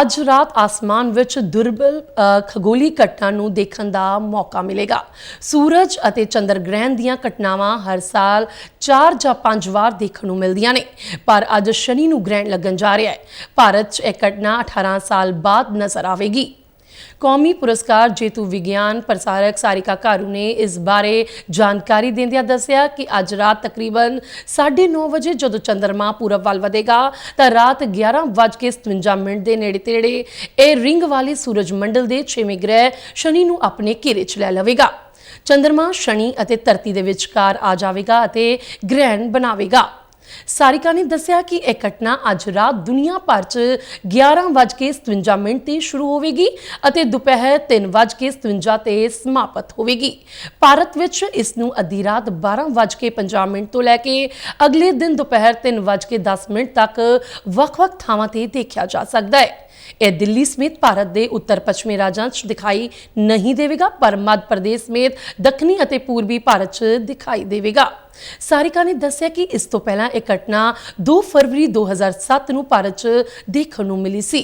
ਅੱਜ ਰਾਤ ਆਸਮਾਨ ਵਿੱਚ ਦੁਰਬਲ ਖਗੋਲੀ ਘਟਨਾ ਨੂੰ ਦੇਖਣ ਦਾ ਮੌਕਾ ਮਿਲੇਗਾ। ਸੂਰਜ ਅਤੇ ਚੰਦਰ ਗ੍ਰਹਿਣ ਦੀਆਂ ਘਟਨਾਵਾਂ ਹਰ ਸਾਲ 4 ਜਾਂ 5 ਵਾਰ ਦੇਖਣ ਨੂੰ ਮਿਲਦੀਆਂ ਨੇ, ਪਰ ਅੱਜ ਸ਼ਨੀ ਨੂੰ ਗ੍ਰਹਿਣ ਲੱਗਣ ਜਾ ਰਿਹਾ ਹੈ। ਭਾਰਤ 'ਚ ਇਹ ਘਟਨਾ 18 ਸਾਲ ਬਾਅਦ ਨਜ਼ਰ ਆਵੇਗੀ। ਕੌਮੀ ਪੁਰਸਕਾਰ ਜੇਤੂ ਵਿਗਿਆਨ ਪ੍ਰਸਾਰਕ ਸਾਰਿਕਾ ਕਾਰੂ ਨੇ ਇਸ ਬਾਰੇ ਜਾਣਕਾਰੀ ਦਿੰਦਿਆਂ ਦੱਸਿਆ ਕਿ ਅੱਜ ਰਾਤ ਤਕਰੀਬਨ 9:30 ਵਜੇ ਜਦੋਂ ਚੰਦਰਮਾ ਪੂਰਬ ਵੱਲ ਵਧੇਗਾ, ਤਾਂ ਰਾਤ 11:57 ਮਿੰਟ ਦੇ ਨੇੜੇ ਤੇੜੇ ਇਹ ਰਿੰਗ ਵਾਲੇ ਸੂਰਜ ਮੰਡਲ ਦੇ 6ਵੇਂ ਗ੍ਰਹਿ ਸ਼ਨੀ ਨੂੰ ਆਪਣੇ ਘੇਰੇ 'ਚ ਲੈ ਲਵੇਗਾ। ਚੰਦਰਮਾ ਸ਼ਨੀ ਅਤੇ ਧਰਤੀ ਦੇ ਵਿਚਕਾਰ ਆ ਜਾਵੇਗਾ ਅਤੇ ਗ੍ਰਹਿਣ ਬਣਾਵੇਗਾ। ਸਾਰਿਕਾ ਨੇ ਦੱਸਿਆ ਕਿ ਇਹ ਘਟਨਾ ਅੱਜ ਰਾਤ ਦੁਨੀਆ ਭਰ 'ਚ 11:57 ਮਿੰਟ ਤੇ ਸ਼ੁਰੂ ਹੋਵੇਗੀ ਅਤੇ ਦੁਪਹਿਰ 3:57 ਤੇ ਸਮਾਪਤ ਹੋਵੇਗੀ। ਭਾਰਤ ਵਿੱਚ ਇਸ ਨੂੰ ਅੱਧੀ ਰਾਤ 12:50 ਮਿੰਟ ਤੋਂ ਲੈ ਕੇ ਅਗਲੇ ਦਿਨ ਦੁਪਹਿਰ 3:10 ਮਿੰਟ ਤੱਕ ਵੱਖ-ਵੱਖ ਥਾਵਾਂ ਤੇ ਦੇਖਿਆ ਜਾ ਸਕਦਾ ਹੈ। ਇਹ ਦਿੱਲੀ ਸਮੇਤ ਭਾਰਤ ਦੇ ਉੱਤਰ ਪੱਛਮੀ ਰਾਜਾਂ 'ਚ ਦਿਖਾਈ ਨਹੀਂ ਦੇਵੇਗਾ, ਪਰ ਮੱਧ ਪ੍ਰਦੇਸ਼ ਸਮੇਤ ਦੱਖਣੀ ਅਤੇ ਪੂਰਬੀ ਭਾਰਤ 'ਚ ਦਿਖਾਈ ਦੇਵੇਗਾ। ਸਾਰਿਕਾ ਨੇ ਦੱਸਿਆ ਕਿ ਇਸ ਤੋਂ ਪਹਿਲਾਂ ਇਹ ਘਟਨਾ 2 ਫਰਵਰੀ 2007 ਨੂੰ ਭਾਰਤ 'ਚ ਦੇਖਣ ਨੂੰ ਮਿਲੀ ਸੀ।